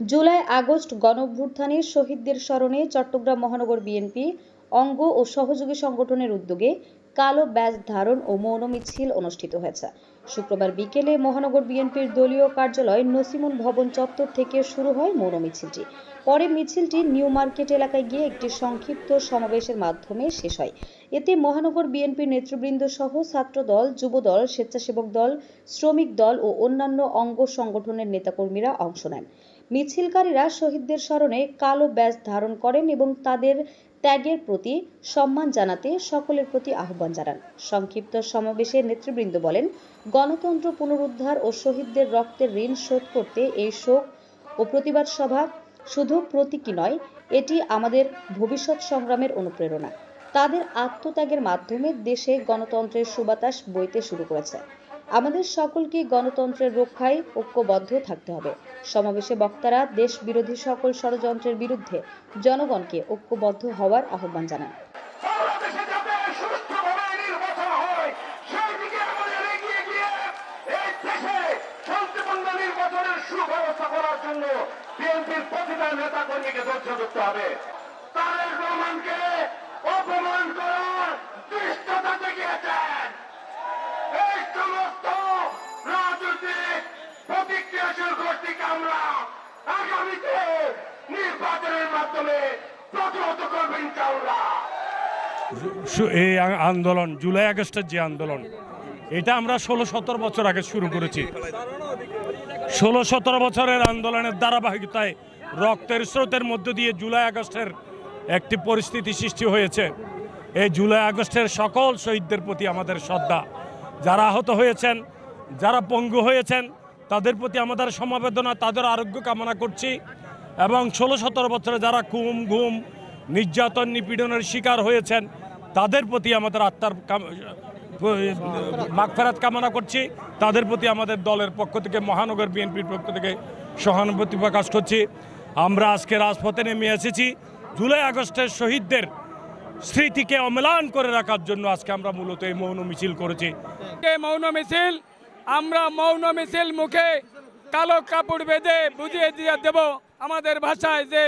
July, August গণঅভ্যুত্থানে শহীদদের স্মরণে চট্টগ্রাম মহানগর বিএনপি অঙ্গ ও সহযোগী সংগঠনের উদ্যোগে কালো ব্যাজ ধারণ ও মৌন মিছিল অনুষ্ঠিত হয়েছে। শুক্রবার বিকেলে মহানগর বিএনপির দলীয় কার্যালয় নসিমুল ভবন চত্বর থেকে শুরু হয় মৌন মিছিলটি। পরে মিছিলটি নিউ মার্কেট এলাকায় গিয়ে একটি সংক্ষিপ্ত সমাবেশের মাধ্যমে শেষ হয়। এতে মহানগর বিএনপির নেতৃবৃন্দ সহ ছাত্রদল, যুবদল, স্বেচ্ছাসেবক দল, শ্রমিক দল ও অন্যান্য অঙ্গ সংগঠনের নেতাকর্মীরা অংশ নেন। মিছিলকারীরা শহীদদের স্মরণে কালো ব্যাজ ধারণ করেন এবং তাদের ত্যাগের প্রতি সম্মান জানাতে সকলের প্রতি আহ্বান জানান। সংক্ষিপ্ত সমাবেশে নেতৃবৃন্দ বলেন, গণতন্ত্র পুনরুদ্ধার ও শহীদদের রক্তের ঋণ শোধ করতে এই শোক ও প্রতিবাদ সভা শুধু প্রতীকী নয়, এটি আমাদের ভবিষ্যৎ সংগ্রামের অনুপ্রেরণা। তাদের আত্মত্যাগের মাধ্যমে দেশে গণতন্ত্রের সুবাতাস বইতে শুরু করেছে। আমাদের সকলকে গণতন্ত্রের রক্ষায় ঐক্যবদ্ধ থাকতে হবে। সমাবেশে বক্তারা দেশ বিরোধী সকল ষড়যন্ত্রের বিরুদ্ধে জনগণকে ঐক্যবদ্ধ হওয়ার আহ্বান জানান। নেতা কর্মীকে ধৈর্য ধরতে হবে। তারেক রহমানকে অপমান করার এই আন্দোলন, জুলাই আগস্টের যে আন্দোলন, এটা আমরা ষোলো সতেরো বছর আগে শুরু করেছি। ষোলো সতেরো বছরের আন্দোলনের ধারাবাহিকতায় রক্তের স্রোতের মধ্য দিয়ে জুলাই আগস্টের একটি পরিস্থিতি সৃষ্টি হয়েছে। এই জুলাই আগস্টের সকল শহীদদের প্রতি আমাদের শ্রদ্ধা। যারা আহত হয়েছেন, যারা পঙ্গু হয়েছেন, তাদের প্রতি আমাদের সমবেদনা, তাদের আরোগ্য কামনা করছি। এবং ষোলো সতেরো বছরে যারা কুম, ঘুম নির্যাতন নিপীড়নের শিকার হয়েছেন। তাদের প্রতি আমাদের আত্মার মাগফেরাত কামনা করছি। তাদের প্রতি আমাদের দলের পক্ষ থেকে, মহানগর বিএনপির পক্ষ থেকে সহানুভূতি প্রকাশ করছি। আমরা আজকে রাজপথে নেমে এসেছি। জুলাই আগস্টের শহীদদের স্মৃতিকে অম্লান করে রাখার জন্য আজকে আমরা মূলত এই মৌন মিছিল করেছি। মৌন মিছিল, আমরা মৌন মিছিল মুখে কালো কাপড় বেঁধে বুঝিয়ে দিয়ে দেব আমাদের ভাষায় যে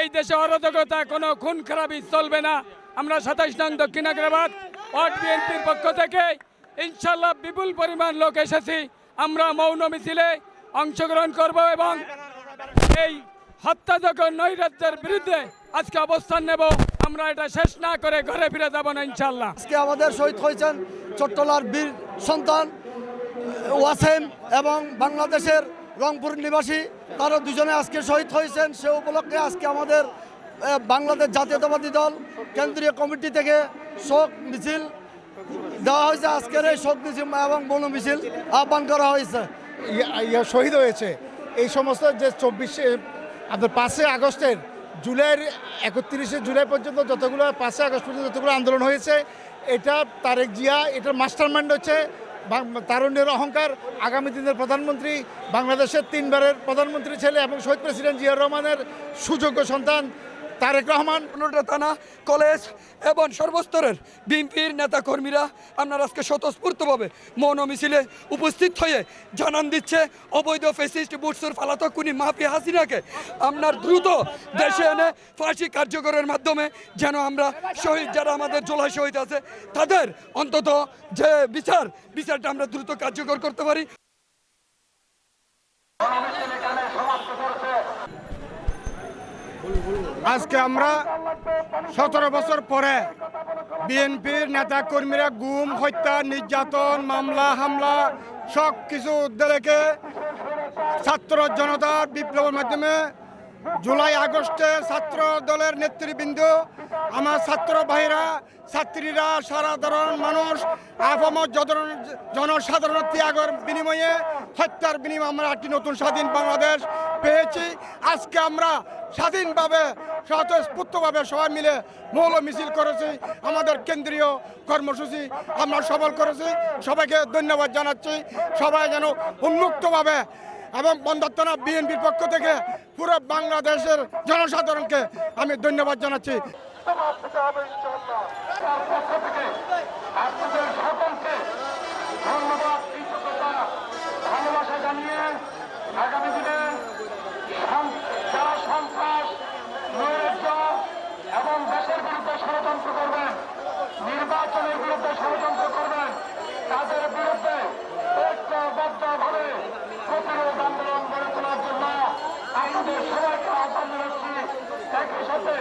এই দেশে অরাজকতা, কোনো খুন খারাপি চলবে না। আমরা সাতাইশ নং দক্ষিণাগ্রাবাদ ওয়ার্ড বিএনপির পক্ষ থেকে ইনশাল্লাহ বিপুল পরিমাণ লোক এসেছি। আমরা মৌন মিছিলে অংশগ্রহণ করব এবং এই হত্যাযজ্ঞ নৈরাজ্যের বিরুদ্ধে আজকে অবস্থান নেব, আমরা এটা শেষ না করে ঘরে ফিরে যাব না ইনশাল্লাহ আজকে আমাদের শহীদ হয়েছেন চট্টলার বীর সন্তান ওয়াসেম এবং বাংলাদেশের রংপুর নিবাসী তারা দুজনে আজকে শহীদ হয়েছেন। সে উপলক্ষে আজকে আমাদের বাংলাদেশ জাতীয়তাবাদী দল, কেন্দ্রীয় কমিটি থেকে শোক মিছিল দেওয়া হয়েছে। আজকের এই শোক মিছিল এবং বন মিছিল আহ্বান করা হয়েছে। শহীদ হয়েছে। এই সমস্ত যে চব্বিশে, আপনার পাঁচই আগস্টের জুলাইয়ের একত্রিশে জুলাই পর্যন্ত যতগুলো পাঁচই আগস্ট পর্যন্ত যতগুলো আন্দোলন হয়েছে, এটা তারেক জিয়া, এটার মাস্টার মাইন্ড হচ্ছে তারুণ্যের অহংকার, আগামী দিনের প্রধানমন্ত্রী, বাংলাদেশের তিনবারের প্রধানমন্ত্রী ছেলে এবং শহীদ প্রেসিডেন্ট জিয়া রহমানের সুযোগ্য সন্তান। তারেক রহমান পনেরোটা থানা, কলেজ এবং সর্বস্তরের বিএনপির নেতা কর্মীরা আপনার আজকে স্বতঃস্ফূর্তভাবে মৌন মিছিলে উপস্থিত হয়ে জানান দিচ্ছে, অবৈধ ফেসিস্ট বুটসুর ফালাতক কুনি মাফি হাসিনাকে আপনার দ্রুত দেশে এনে ফাঁসি কার্যকরের মাধ্যমে যেন আমরা শহীদ যারা আমাদের জোলাই শহীদ আছে, তাদের অন্তত যে বিচার, বিচারটা আমরা দ্রুত কার্যকর করতে পারি। আজকে আমরা সতেরো বছর পরে বিএনপির নেতা কর্মীরা গুম, হত্যা, নির্যাতন, মামলা, হামলা সব কিছু উদ্ধারেকে ছাত্র জনতার বিপ্লবের মাধ্যমে জুলাই আগস্টে ছাত্র দলের নেতৃবৃন্দ, আমার ছাত্র ভাইরা, ছাত্রীরা সাধারণ মানুষ জনসাধারণ জনসাধারণ ত্যাগের বিনিময়ে হত্যার বিনিময়ে আমরা একটি নতুন স্বাধীন বাংলাদেশ পেয়েছি। আজকে আমরা স্বাধীনভাবে, স্বতঃস্ফূর্তভাবে সবাই মিলে মৌল মিছিল করেছি। আমাদের কেন্দ্রীয় কর্মসূচি আমরা সফল করেছি। সবাইকে ধন্যবাদ জানাচ্ছি। সবাই যেন উন্মুক্তভাবে এবং বন্দরতনা বিএনপির পক্ষ থেকে পুরো বাংলাদেশের জনসাধারণকে আমি ধন্যবাদ জানাচ্ছি। আপনাদের সকলকে সাথে।